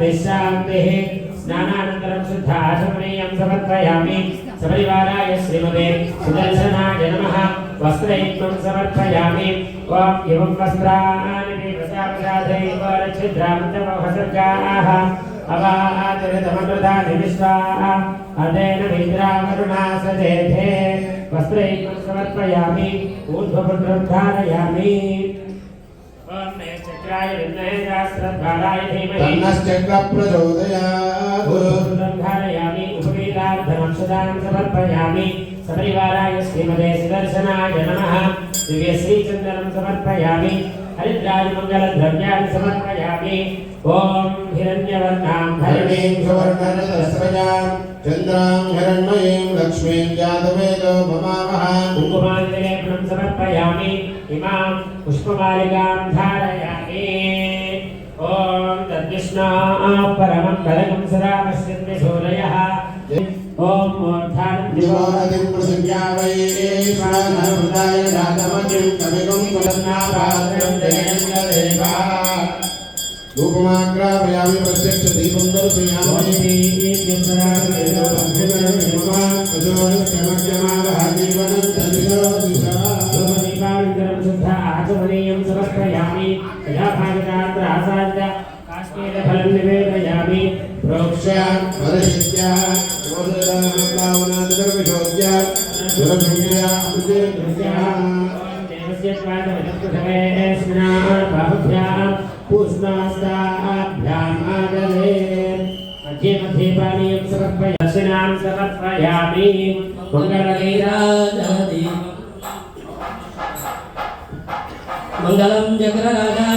विश्रान्तिः स्नानानन्तरं शुद्ध आचमनीयं समर्पयामि। सपरिवाराय श्रीमते सुदर्शनाय नमः। वस्त्रयुक्तं समर्पयामि। ॐ एवं वस्त्राणि प्रसादैव रक्षिद्रामन्तमोहसर्गाः अवाचरितमनुधानि विश्वाः। अनेन विद्रावरुणा सदेधे वस्त्रयुक्तं समर्पयामि। ऊर्ध्वपुत्रं धारयामि। नैश्चक्राय विद्महे शास्त्रद्वाराय धीमहि। तन्नश्चक्र प्रचोदयात् ऊर्ध्वपुत्रं धारयामि उपवीतार्थनं सदां समर्पयामि। सपरिवाराय श्रीमते सुदर्शनाय नमः। दिव्यश्रीचन्दनं समर्पयामि। हरिद्राजमङ्गलद्रव्याणि समर्पयामि। ॐ हिरण्यवर्णां धरणीं सुवर्णरतस्रजां चन्द्रां हिरण्मयीं लक्ष्मीं जातवेदो ममावः कुङ्कुमाञ्जलेपनं समर्पयामि। इमां पुष्पमालिकां धारयामि। ॐ तद्विष्णा परमं बलगं सदा पश्यन्ति सूरयः ॐ मूर्धानन्दिवादिं प्रसंज्ञावये प्राणहृदाय राधमतिं कविगुं कुलन्नापात्रं जयन्द्रदेवा धूपमाग्रापयामि प्रत्यक्ष दीपं दर्शयामि दीपं दर्शयामि भगवान् प्रजोन क्षमक्षमावः जीवनं समर्पयामि मङ्गलगैराजादि मङ्गलं जगरराजाय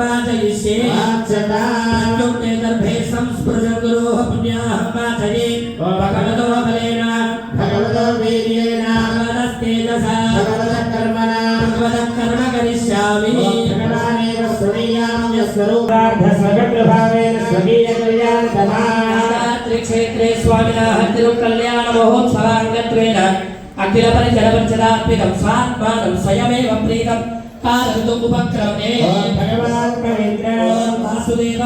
पाचयिष्ये पाचता ते गर्भे संस्पृशं गुरोः भगवतो बलेन। भगवतो वीर्येण। भगवदस्तेजसा भगवतः कर्मणा। भगवतः कर्म करिष्यामि। भगवानेव स्मरीयाम्य स्वरूपार्थसगप्रभावेन स्वकीयकल्याणतमाक्षेत्रे स्वामिनः तिरुकल्याणमहोत्सवाङ्गत्वेन अखिलपरिचरपञ्चदात्मिकं स्वात्मानं स्वयमेव प्रीतम्। పాదతో ఉపక్రమే భగవాన్ పవిత్ర. వాసుదేవ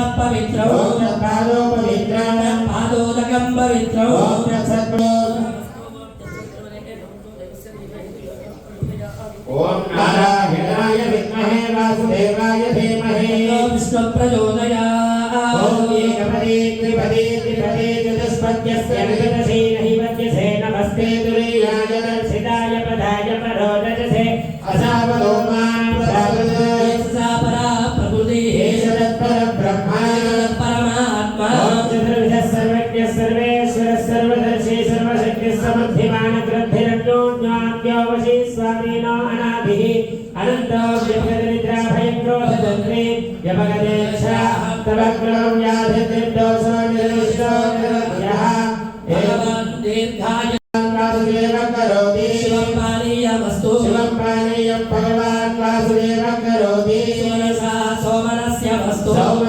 ప్రచోదయా भयक्रोधतन्त्रे तव क्रमं याधिर्दोषो निर्दिष्टो निरध्यः भगवान् दीर्घाय वासुदेवं करोति शिवं पानीयमस्तु शिवं पानीयं भगवान् वासुदेवं करोति सोमनस्य वस्तु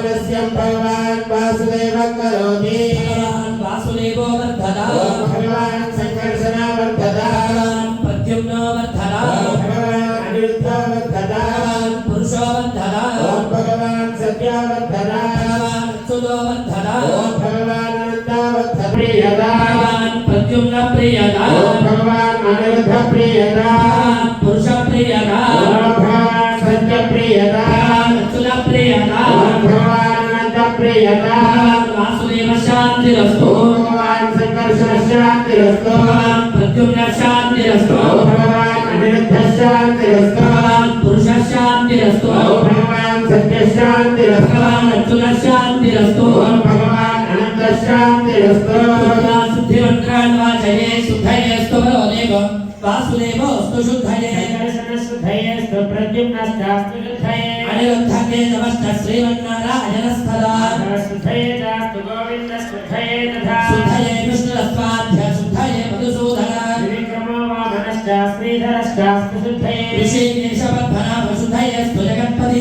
ప్రద్యుమ్న ప్రియత భగవాన్ అనిరుద్ధ ప్రియత పురుష ప్రియత సత్య ప్రియత అచ్యుల ప్రియత భగవాన్ అనంత ప్రియత వాసుదేవ శాంతిరస్తు. భగవాన్ సంకర్షణ శాంతిరస్తు భగవాన్ ప్రద్యుమ్న శాంతిరస్తు. భగవాన్ అనిరుద్ధ శాంతిరస్తు. భగవాన్ పురుష శాంతిరస్తు ఓం భగవాన్ సత్య శాంతిరస్తు అచ్యుత శాంతిరస్తు ఓం భగవాన్ అనంత శాంతిరస్తు శుద్ధిమంత్రాన్ వాచయే శుద్ధయేస్తు బలోదేవ వాసుదేవోస్తు శుద్ధయే అనిరుద్ధకే నమస్త శ్రీమన్నారాయణస్థలా శుద్ధయే విష్ణురస్వాధ్య శుద్ధయే మధుసూదన. ఋషికేశ పద్మనాభ శుద్ధయేస్తు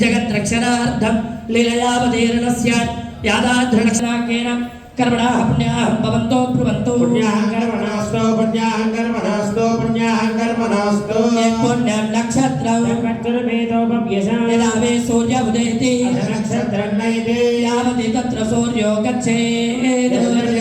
జగద్రక్షణార్థం లీలయావతీర్ణస్య యాదాధ్రక్షణాకేన కర్మణాः పుణ్యాः భవంతో బ్రువంతో పుణ్యాహంకర్మణాస్తో పుణ్యాహంకర్మణాస్తో పుణ్యాహంకర్మణాస్తో పుణ్యం నక్షత్రం యదా మే సూర్య ఉదేతి నక్షత్రం నైతే యావతి తత్ర సూర్యో గచ్చేత్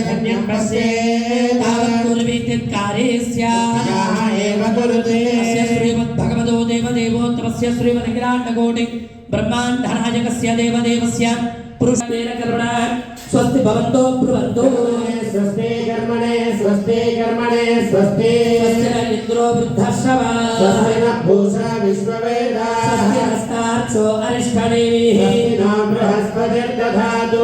ధన్యం పశ్యేత్ తావత్ కుర్వీతిత్కారే స్యాత్ యాహ ఏవ కురుతే అస్య శ్రీమద్భగవతో దేవదేవోత్తమస్య శ్రీమదఖిలాండకోటి బ్రహ్మాండనాయకస్య దేవదేవస్య పురుషేణ కరుణ స్వస్తి భవంతో బ్రువంతో స్వస్తి కర్మణే స్వస్తి కర్మణే స్వస్తి స్వస్తి న ఇంద్రో వృద్ధశ్రవ స్వస్తి న భూషా విశ్వవేద స్వస్తి హస్తాక్షో అరిష్టనేమిః స్వస్తి నో బృహస్పతిర్దధాతు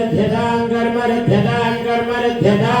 verdade.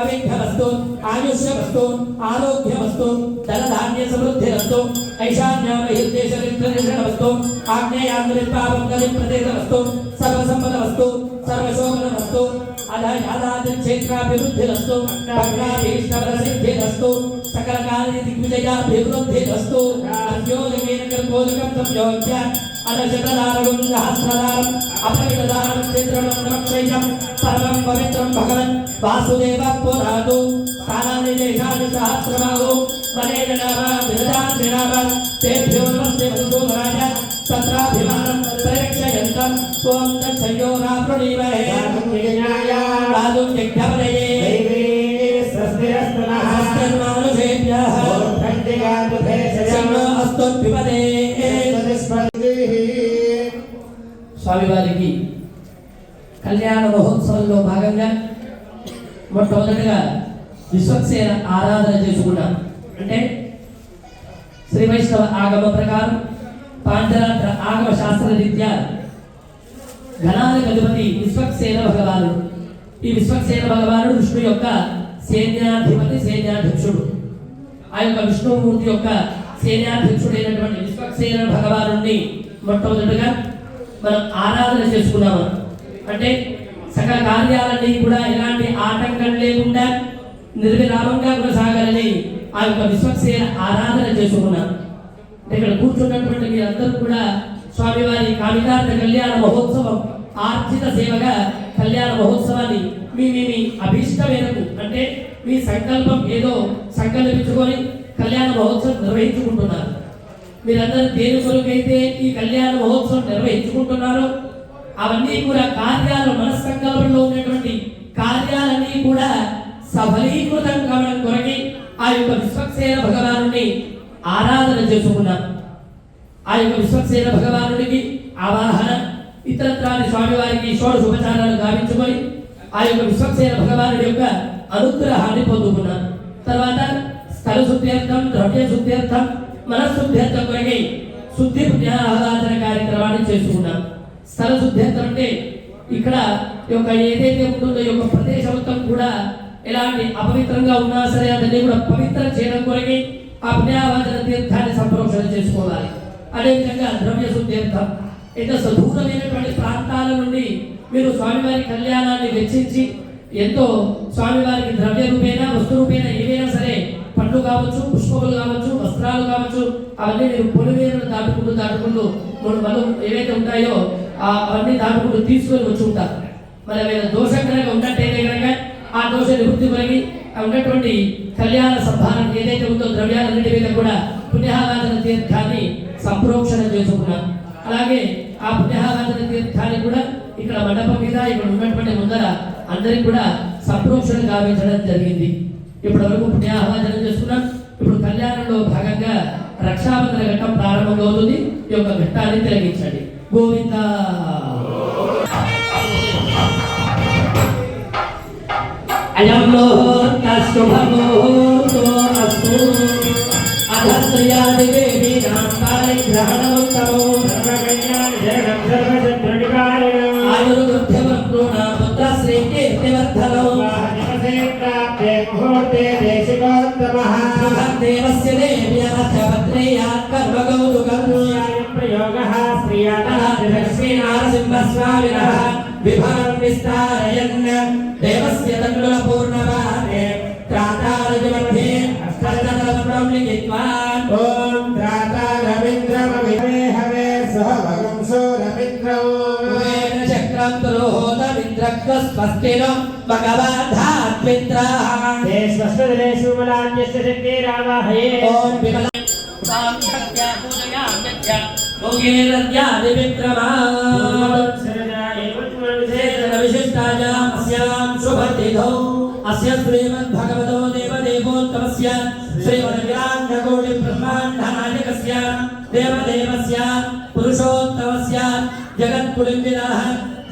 అవిఘ్నమస్తు ఆయుష్యమస్తు ఆరోగ్యమస్తు ధనధాన్య సమృద్ధిరస్తు ఐశాన్యామహిర్దేశమిత్రనిర్ణమస్తు ఆగ్నేయాంగలిపాపంగలిప్రదేశమస్తు సర్వసంపదమస్తు సర్వశోభనమస్తు అధయాదాదిక్షేత్రాభివృద్ధిరస్తు భగ్నాభీష్టవరసిద్ధిరస్తు సకలకాలి దిగ్విజయాభివృద్ధిరస్తు అద్యోగమేన కల్పోలకం సంయోగ్య అనశతదారం సహస్రదారం అపరిమితదారం చిత్రణం మొట్టమొదటిగా విశ్వక్సేన ఆరాధన చేసుకున్నాం అంటే శ్రీ వైష్ణవ ఆగమ ప్రకారం పాంచరాత్ర ఆగమ శాస్త్ర రీత్యా ఘనానికి అధిపతి విశ్వక్సేన భగవాను ఈ విశ్వక్సేన భగవానుడు విష్ణు యొక్క సైన్యాధిపతి సైన్యాధ్యక్షుడు ఆ యొక్క విష్ణుమూర్తి యొక్క సైన్యాధ్యక్షుడైనటువంటి విశ్వక్సేన భగవానుడిని మొట్టమొదటిగా మనం ఆరాధన చేసుకున్నాము అంటే సకల కార్యాలన్నీ కూడా ఎలాంటి ఆటంకం లేకుండా నిర్విరామంగా కొనసాగాలని ఆ యొక్క విశ్వసే ఆరాధన చేసుకున్నాం ఇక్కడ కూర్చున్నటువంటి మీరందరూ కూడా స్వామివారి కామితార్థ కళ్యాణ మహోత్సవం ఆర్జిత సేవగా కళ్యాణ మహోత్సవాన్ని మీ మీ మీ అభీష్ట మేరకు అంటే మీ సంకల్పం ఏదో సంకల్పించుకొని కళ్యాణ మహోత్సవం నిర్వహించుకుంటున్నారు. మీరందరూ దేని కొరకైతే ఈ కళ్యాణ మహోత్సవం నిర్వహించుకుంటున్నారో అవన్నీ కూడా కార్యాలు మనస్సంకల్పంలో ఉన్నటువంటి కార్యాలన్నీ కూడా సఫలీకృతం కావడం కొరకి ఆ యొక్క విశ్వక్సేన భగవానుని ఆరాధన చేసుకున్నాం ఆ యొక్క విశ్వక్సేన భగవానుడికి ఆవాహన ఇతరత్రాన్ని స్వామివారికి షోడశ ఉపచారాలు గావించుకొని ఆ యొక్క విశ్వక్సేన భగవానుడి యొక్క అనుగ్రహాన్ని పొందుకున్నాం తర్వాత స్థల శుద్ధ్యర్థం ద్రవ్య శుద్ధ్యర్థం మనశుద్ధ్యర్థం కొరకి శుద్ధి పుణ్యారాధన కార్యక్రమాన్ని చేసుకున్నాం స్థల శుద్ధ్యర్థం అంటే ఇక్కడ ఈ యొక్క ఏదైతే ఉంటుందో ఈ యొక్క ప్రదేశం కూడా ఎలాంటి అపవిత్రంగా ఉన్నా సరే అతన్ని కూడా పవిత్రం చేయడం కొరకి ఆ పుణ్యావాచన తీర్థాన్ని సంప్రోక్షణ చేసుకోవాలి. అదేవిధంగా ద్రవ్య శుద్ధీర్థం ఎంతో సదూరమైనటువంటి ప్రాంతాల నుండి మీరు స్వామివారి కళ్యాణాన్ని వెచ్చించి ఎంతో స్వామివారికి ద్రవ్య రూపేణా వస్తు రూపేణా ఏవైనా సరే పండ్లు కావచ్చు పుష్పములు కావచ్చు వస్త్రాలు కావచ్చు అవన్నీ మీరు పొలివేరును దాటుకుంటూ దాటుకుంటూ మూడు బలు ఏవైతే ఉంటాయో అవన్నీ దాటుకుంటూ తీసుకొని వచ్చి ఉంటారు. మరి ఏమైనా దోషం కనుక ఉన్నట్టయితే కనుక ఆ దోష నివృత్తి కలిగి ఉన్నటువంటి కళ్యాణ సంభారం ఏదైతే ఉందో ద్రవ్యాలన్నిటి మీద కూడా పుణ్యారాధన తీర్థాన్ని సంప్రోక్షణ చేసుకున్నాం. అలాగే ఆ పుణ్యారాధన తీర్థాన్ని కూడా ఇక్కడ మండపం మీద ఇక్కడ ఉన్నటువంటి ముందర అందరికి కూడా సంప్రోక్షణ గావించడం జరిగింది. ఇప్పటి వరకు పుణ్యాహారాధన చేసుకున్నాం. ఇప్పుడు కళ్యాణంలో భాగంగా రక్షాబంధన ఘట్టం ప్రారంభమవుతుంది. ఈ యొక్క ఘట్టాన్ని తిలగించండి কবিতা আজমলো কাষ্ট ভালো তো আসো আধাত ইয়াদ দেবী রাম পাই গ্রহণ করো निस्तारयन् देवस्य तण्डुलपूर्णवारे त्रातारजमध्ये हस्तचन्द्रं लिखित्वा ॐ त्राता रवीन्द्रमविवे हवे सह भगंसो रवीन्द्रो चक्रं तुरोहोतमिन्द्रस्वस्तिनो भगवधात्मित्राः ते स्वस्तिलेषु बलान्यस्य शक्तिरावाहये ॐ विमला साङ्ख्या पूजयाम्यध्या भोगेरद्या विविक्रमाः सर्वदा एव त्वं विशेष विशिष्टायाम् अस्यां शुभतिथौ अस्य श्रीमद्भगवतो देवदेवोत्तमस्य श्रीमद्विराङ्गकोटिब्रह्माण्डनायकस्य देवदेवस्य, पुरुषोत्तमस्य जगत्कुलिम्बिनः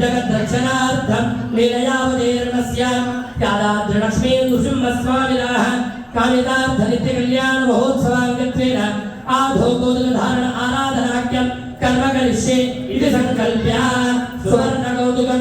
जगद्रक्षणार्थं लीलयावतीर्णस्य, यादाद्रिलक्ष्मीनृसिंहस्वामिनः, कालिदार्थनित्यकल्याणमहोत्सवाङ्गत्वेन आधोकोदुकधारण आराधनाख्यं कर्म करिष्ये इति सङ्कल्प्य सुवर्णकौतुकं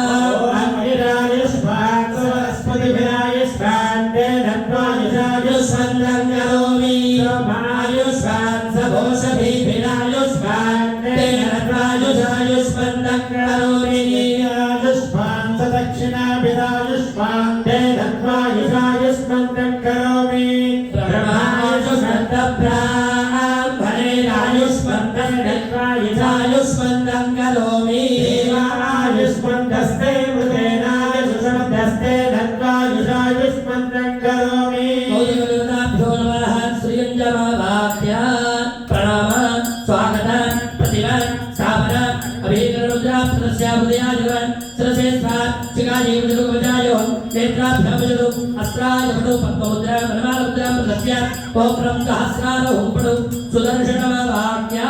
यथायुष्मन्दं करोमि देवायुष्मन्दस्ते मृतेनाय सुसमदस्ते धत्वा युषायुष्मन्दं करोमि भ्यो नमः श्रियञ्जमावाप्या प्रणाम स्वागत प्रतिभा स्थापन अभिरुद्रा सदस्या हृदया जगन् सरसेष्ठा चिकाजीवजरुपजायो नेत्राभ्यामजरु अस्त्रायुपडु पद्ममुद्रा मनमालुद्रा सदस्या गोपुरं सहस्रार हुम्पडु सुदर्शनवाक्या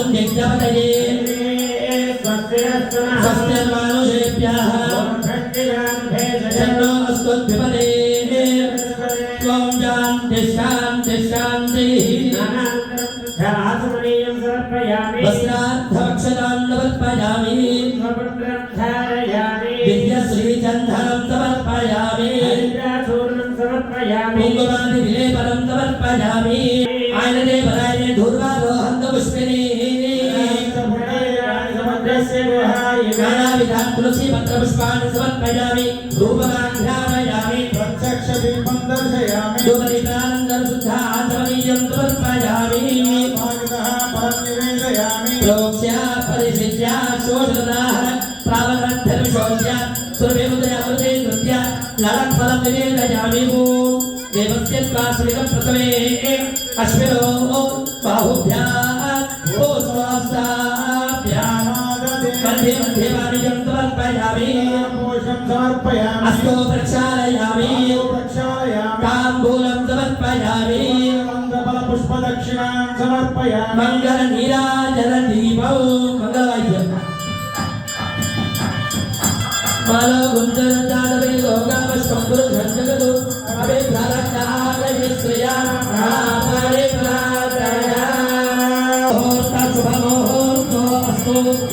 सत्य तुम विद्यापतये सस्यर्वाणो देव्याः षण्णो बने तुलसी पत्र पुष्पाणि समर्पयामि। धूपदाध्यापयामि प्रत्यक्षबिम्बं दर्शयामि दुपरितानन्दं शुद्धा आचमनीयं समर्पयामि। परं निवेदयामि प्रोक्ष्या परिशिष्या शोषदाः प्रावरद्धर्षोच्या सुरभिमुदयामृते नृत्या ललत्फलं निवेदयामि। देवस्य त्वा श्रीकं प्रथमे अश्विनो बाहुभ्यः भ्या देव देवानिजन्तवल्पयामि पोषं समर्पयामि अस्तो प्रक्षालयामि प्रक्षालयामि ताम्बूलं समर्पयामि मङ्गलपुष्पदक्षिणां समर्पयामि मङ्गलनीराजनदीपौ मङ्गलाय मालो गुञ्जनतादवे लोकापस्पम्बुरजगदो अभे भारतागयश्रया रामारे प्रातया होता शुभमोहोर्तो अस्तु